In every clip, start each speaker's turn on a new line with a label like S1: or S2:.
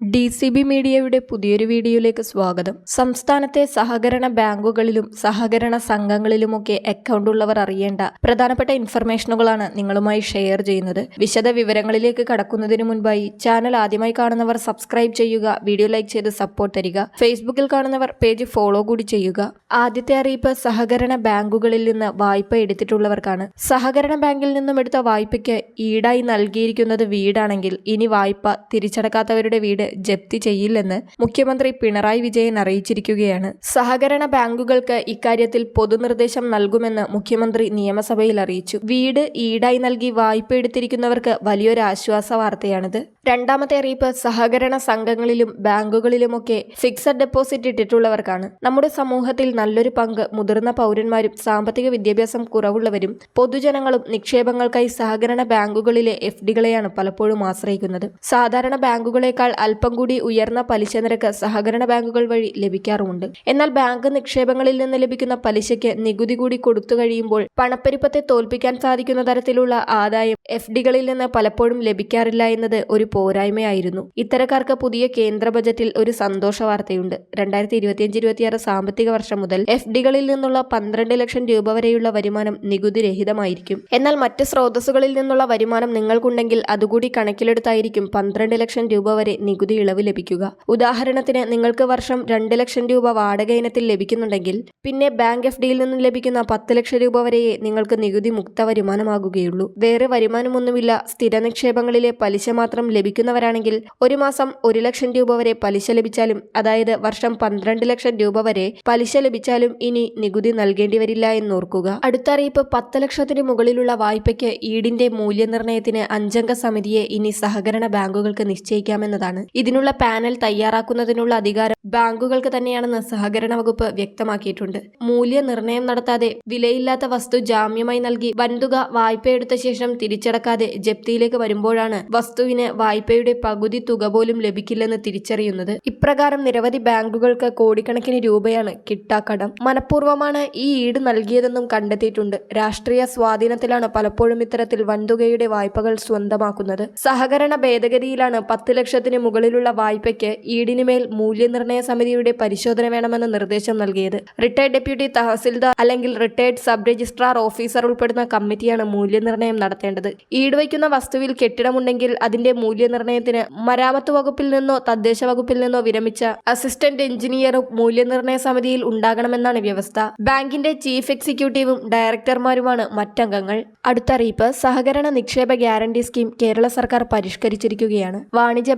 S1: D C B മീഡിയയുടെ പുതിയൊരു വീഡിയോയിലേക്ക് സ്വാഗതം. സംസ്ഥാനത്തെ സഹകരണ ബാങ്കുകളിലും സഹകരണ സംഘങ്ങളിലുമൊക്കെ അക്കൗണ്ട് ഉള്ളവർ അറിയേണ്ട പ്രധാനപ്പെട്ട ഇൻഫർമേഷനുകളാണ് നിങ്ങളുമായി ഷെയർ ചെയ്യുന്നത്. വിശദ വിവരങ്ങളിലേക്ക് കടക്കുന്നതിന് മുൻപായി ചാനൽ ആദ്യമായി കാണുന്നവർ സബ്സ്ക്രൈബ് ചെയ്യുക വീഡിയോ ലൈക്ക് ചെയ്ത് സപ്പോർട്ട് തരിക ഫേസ്ബുക്കിൽ കാണുന്നവർ പേജ് ഫോളോ കൂടി ചെയ്യുക. ആദ്യത്തെ അറിയിപ്പ് സഹകരണ ബാങ്കുകളിൽ നിന്ന് വായ്പ എടുത്തിട്ടുള്ളവർക്കാണ്. സഹകരണ ബാങ്കിൽ നിന്നും എടുത്ത വായ്പയ്ക്ക് ഈടായി നൽകിയിരിക്കുന്നത് വീടാണെങ്കിൽ ഇനി വായ്പ തിരിച്ചടക്കാത്തവരുടെ വീട് ജപ്തി ചെയ്യില്ലെന്ന് മുഖ്യമന്ത്രി പിണറായി വിജയൻ അറിയിച്ചിരിക്കുകയാണ്. സഹകരണ ബാങ്കുകൾക്ക് ഇക്കാര്യത്തിൽ പൊതുനിർദ്ദേശം നൽകുമെന്ന് മുഖ്യമന്ത്രി നിയമസഭയിൽ അറിയിച്ചു. വീട് ഈടായി നൽകി വായ്പ എടുത്തിരിക്കുന്നവർക്ക് വലിയൊരു ആശ്വാസ വാർത്തയാണിത്. രണ്ടാമത്തെ അറിയിപ്പ് സഹകരണ സംഘങ്ങളിലും ബാങ്കുകളിലുമൊക്കെ ഫിക്സഡ് ഡെപ്പോസിറ്റ് ഇട്ടിട്ടുള്ളവർക്കാണ്. നമ്മുടെ സമൂഹത്തിൽ നല്ലൊരു പങ്ക് മുതിർന്ന പൗരന്മാരും സാമ്പത്തിക വിദ്യാഭ്യാസം കുറവുള്ളവരും പൊതുജനങ്ങളും നിക്ഷേപങ്ങൾക്കായി സഹകരണ ബാങ്കുകളിലെ എഫ് ഡികളെയാണ് പലപ്പോഴും ആശ്രയിക്കുന്നത്. സാധാരണ ബാങ്കുകളേക്കാൾ കൂടി ഉയർന്ന പലിശ നിരക്ക് സഹകരണ ബാങ്കുകൾ വഴി ലഭിക്കാറുമുണ്ട്. എന്നാൽ ബാങ്ക് നിക്ഷേപങ്ങളിൽ നിന്ന് ലഭിക്കുന്ന പലിശയ്ക്ക് നികുതി കൂടി കൊടുത്തു കഴിയുമ്പോൾ പണപ്പെരുപ്പത്തെ തോൽപ്പിക്കാൻ സാധിക്കുന്ന തരത്തിലുള്ള ആദായം എഫ് ഡികളിൽ നിന്ന് പലപ്പോഴും ലഭിക്കാറില്ല എന്നത് ഒരു പോരായ്മയായിരുന്നു. ഇത്തരക്കാർക്ക് പുതിയ കേന്ദ്ര ബജറ്റിൽ ഒരു സന്തോഷ വാർത്തയുണ്ട്. രണ്ടായിരത്തി ഇരുപത്തിയഞ്ച് ഇരുപത്തിയാറ് സാമ്പത്തിക വർഷം മുതൽ എഫ് ഡികളിൽ നിന്നുള്ള പന്ത്രണ്ട് ലക്ഷം രൂപ വരെയുള്ള വരുമാനം നികുതി രഹിതമായിരിക്കും എന്നാൽ മറ്റ് സ്രോതസ്സുകളിൽ നിന്നുള്ള വരുമാനം നിങ്ങൾക്കുണ്ടെങ്കിൽ അതുകൂടി കണക്കിലെടുത്തായിരിക്കും പന്ത്രണ്ട് ലക്ഷം രൂപ വരെ നികുതി ഇളവ് ലഭിക്കുക. ഉദാഹരണത്തിന് നിങ്ങൾക്ക് വർഷം രണ്ട് ലക്ഷം രൂപ വാടക ഇനത്തിൽ ലഭിക്കുന്നുണ്ടെങ്കിൽ പിന്നെ ബാങ്ക് എഫ് ഡിയിൽ നിന്നും ലഭിക്കുന്ന പത്ത് ലക്ഷം രൂപ വരെയേ നിങ്ങൾക്ക് നികുതി മുക്ത വരുമാനമാകുകയുള്ളൂ. വേറെ വരുമാനമൊന്നുമില്ല. സ്ഥിര നിക്ഷേപങ്ങളിലെ പലിശ മാത്രം ലഭിക്കുന്നവരാണെങ്കിൽ ഒരു മാസം ഒരു ലക്ഷം രൂപ വരെ പലിശ ലഭിച്ചാലും അതായത് വർഷം പന്ത്രണ്ട് ലക്ഷം രൂപ വരെ പലിശ ലഭിച്ചാലും ഇനി നികുതി നൽകേണ്ടി വരില്ല എന്നോർക്കുക. അടുത്ത അറിയിപ്പ് പത്ത് ലക്ഷത്തിന് മുകളിലുള്ള വായ്പയ്ക്ക് ഈടിന്റെ മൂല്യനിർണയത്തിന് അഞ്ചംഗ സമിതിയെ ഇനി സഹകരണ ബാങ്കുകൾക്ക് നിശ്ചയിക്കാമെന്നതാണ്. ഇതിനുള്ള പാനൽ തയ്യാറാക്കുന്നതിനുള്ള അധികാരം ബാങ്കുകൾക്ക് തന്നെയാണെന്ന് സഹകരണ വകുപ്പ് വ്യക്തമാക്കിയിട്ടുണ്ട്. മൂല്യനിർണയം നടത്താതെ വിലയില്ലാത്ത വസ്തു ജാമ്യമായി നൽകി വൻതുക വായ്പയെടുത്ത ശേഷം തിരിച്ചടക്കാതെ ജപ്തിയിലേക്ക് വരുമ്പോഴാണ് വസ്തുവിന് വായ്പയുടെ പകുതി തുക പോലും ലഭിക്കില്ലെന്ന് തിരിച്ചറിയുന്നത്. ഇപ്രകാരം നിരവധി ബാങ്കുകൾക്ക് കോടിക്കണക്കിന് രൂപയാണ് കിട്ടാക്കടം. മനഃപൂർവമാണ് ഈ ഈട് നൽകിയതെന്നും കണ്ടെത്തിയിട്ടുണ്ട്. രാഷ്ട്രീയ സ്വാധീനത്തിലാണ് പലപ്പോഴും ഇത്തരത്തിൽ വൻതുകയുടെ വായ്പകൾ സ്വന്തമാക്കുന്നത്. സഹകരണ ഭേദഗതിയിലാണ് പത്ത് ലക്ഷത്തിന് മുകളിലുള്ള വായ്പയ്ക്ക് ഈടിനുമേൽ മൂല്യനിർണയ സമിതിയുടെ പരിശോധന വേണമെന്ന നിർദ്ദേശം നൽകിയത്. റിട്ടയർഡ് ഡെപ്യൂട്ടി തഹസിൽദാർ അല്ലെങ്കിൽ റിട്ടയർഡ് സബ് രജിസ്ട്രാർ ഓഫീസർ ഉൾപ്പെടുന്ന കമ്മിറ്റിയാണ് മൂല്യനിർണയം നടത്തേണ്ടത്. ഈട് ഈടുവയ്ക്കുന്ന വസ്തുവിൽ കെട്ടിടമുണ്ടെങ്കിൽ അതിന്റെ മൂല്യനിർണയത്തിന് മരാമത്ത് വകുപ്പിൽ നിന്നോ തദ്ദേശ വകുപ്പിൽ നിന്നോ വിരമിച്ച അസിസ്റ്റന്റ് എഞ്ചിനീയറും മൂല്യനിർണയ സമിതിയിൽ ഉണ്ടാകണമെന്നാണ് വ്യവസ്ഥ. ബാങ്കിന്റെ ചീഫ് എക്സിക്യൂട്ടീവും ഡയറക്ടർമാരുമാണ് മറ്റംഗങ്ങൾ. അടുത്തറിയിപ്പ് സഹകരണ നിക്ഷേപ ഗ്യാരണ്ടി സ്കീം കേരള സർക്കാർ പരിഷ്കരിച്ചിരിക്കുകയാണ്. വാണിജ്യ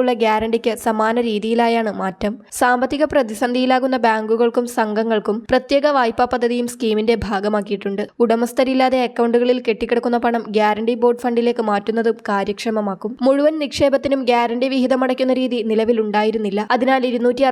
S1: ബാങ്കുകൾക്കുള്ള ഗ്യാരണ്ടിക്ക് സമാന രീതിയിലായാണ് മാറ്റം. സാമ്പത്തിക പ്രതിസന്ധിയിലാകുന്ന ബാങ്കുകൾക്കും സംഘങ്ങൾക്കും പ്രത്യേക വായ്പാ പദ്ധതിയും സ്കീമിന്റെ ഭാഗമാക്കിയിട്ടുണ്ട്. ഉടമസ്ഥരില്ലാതെ അക്കൗണ്ടുകളിൽ കെട്ടിക്കിടക്കുന്ന പണം ഗ്യാരണ്ടി ബോർഡ് ഫണ്ടിലേക്ക് മാറ്റുന്നതും കാര്യക്ഷമമാക്കും. മുഴുവൻ നിക്ഷേപത്തിനും ഗ്യാരണ്ടി വിഹിതമടയ്ക്കുന്ന രീതി നിലവിലുണ്ടായിരുന്നില്ല. അതിനാൽ ഇരുന്നൂറ്റി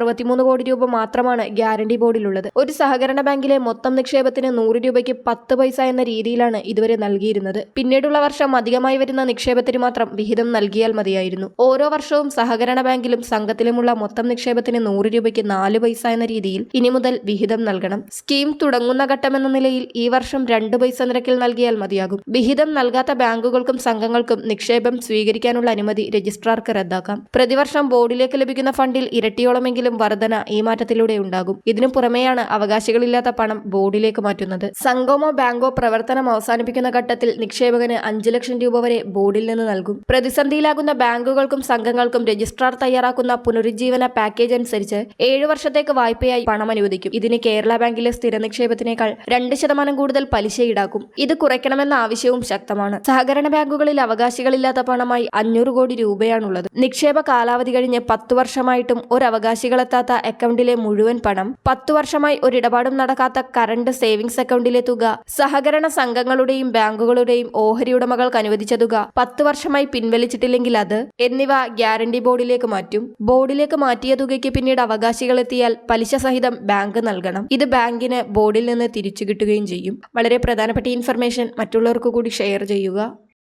S1: കോടി രൂപ മാത്രമാണ് ഗ്യാരണ്ടി ബോർഡിലുള്ളത്. ഒരു സഹകരണ ബാങ്കിലെ മൊത്തം നിക്ഷേപത്തിന് നൂറ് രൂപയ്ക്ക് പത്ത് പൈസ എന്ന രീതിയിലാണ് ഇതുവരെ നൽകിയിരുന്നത്. പിന്നീടുള്ള വർഷം അധികമായി വരുന്ന നിക്ഷേപത്തിന് മാത്രം വിഹിതം നൽകിയാൽ മതിയായിരുന്നു. ഓരോ വർഷവും സഹകരണ ബാങ്കിലും സംഘത്തിലുമുള്ള മൊത്തം നിക്ഷേപത്തിന് നൂറ് രൂപയ്ക്ക് നാല് പൈസ എന്ന രീതിയിൽ ഇനി മുതൽ വിഹിതം നൽകണം. സ്കീം തുടങ്ങുന്ന ഘട്ടമെന്ന നിലയിൽ ഈ വർഷം രണ്ട് പൈസ നിരക്കിൽ നൽകിയാൽ മതിയാകും. വിഹിതം നൽകാത്ത ബാങ്കുകൾക്കും സംഘങ്ങൾക്കും നിക്ഷേപം സ്വീകരിക്കാനുള്ള അനുമതി രജിസ്ട്രാർക്ക് റദ്ദാക്കാം. പ്രതിവർഷം ബോർഡിലേക്ക് ലഭിക്കുന്ന ഫണ്ടിൽ ഇരട്ടിയോളമെങ്കിലും വർധന ഈ മാറ്റത്തിലൂടെ ഉണ്ടാകും. ഇതിനു പുറമെയാണ് അവകാശികളില്ലാത്ത പണം ബോർഡിലേക്ക് മാറ്റുന്നത്. സംഘമോ ബാങ്കോ പ്രവർത്തനം അവസാനിപ്പിക്കുന്ന ഘട്ടത്തിൽ നിക്ഷേപകന് അഞ്ചു ലക്ഷം രൂപ വരെ ബോർഡിൽ നിന്ന് നൽകും. പ്രതിസന്ധിയിലാകുന്ന ബാങ്കുകൾക്കും സംഘങ്ങൾക്കും രജിസ്ട്രാർ തയ്യാറാക്കുന്ന പുനരുജ്ജീവന പാക്കേജ് അനുസരിച്ച് ഏഴു വർഷത്തേക്ക് വായ്പയായി പണം അനുവദിക്കും. ഇതിന് കേരള ബാങ്കിലെ സ്ഥിര നിക്ഷേപത്തിനേക്കാൾ രണ്ട് ശതമാനം കൂടുതൽ പലിശ ഈടാക്കും ഇത് കുറയ്ക്കണമെന്ന ആവശ്യവും ശക്തമാണ്. സഹകരണ ബാങ്കുകളിൽ അവകാശികളില്ലാത്ത പണമായി അഞ്ഞൂറ് കോടി രൂപയാണുള്ളത്. നിക്ഷേപ കാലാവധി കഴിഞ്ഞ് പത്തു വർഷമായിട്ടും ഒരു അവകാശികളെത്താത്ത അക്കൗണ്ടിലെ മുഴുവൻ പണം പത്തു വർഷമായി ഒരിടപാടും നടക്കാത്ത കറണ്ട് സേവിങ്സ് അക്കൗണ്ടിലെ തുക സഹകരണ സംഘങ്ങളുടെയും ബാങ്കുകളുടെയും ഓഹരി ഉടമകൾക്ക് അനുവദിച്ച തുക പത്ത് വർഷമായി പിൻവലിച്ചിട്ടില്ലെങ്കിൽ അത് എന്നിവ ഗ്യാരണ്ടി ബോർഡിലേക്ക് മാറ്റും. ബോർഡിലേക്ക് മാറ്റിയ തുകയ്ക്ക് പിന്നീട് അവകാശികളെത്തിയാൽ പലിശ സഹിതം ബാങ്ക് നൽകണം. ഇത് ബാങ്കിന് ബോർഡിൽ നിന്ന് തിരിച്ചു കിട്ടുകയും ചെയ്യും. വളരെ പ്രധാനപ്പെട്ട ഇൻഫർമേഷൻ മറ്റുള്ളവർക്ക് കൂടി ഷെയർ ചെയ്യുക.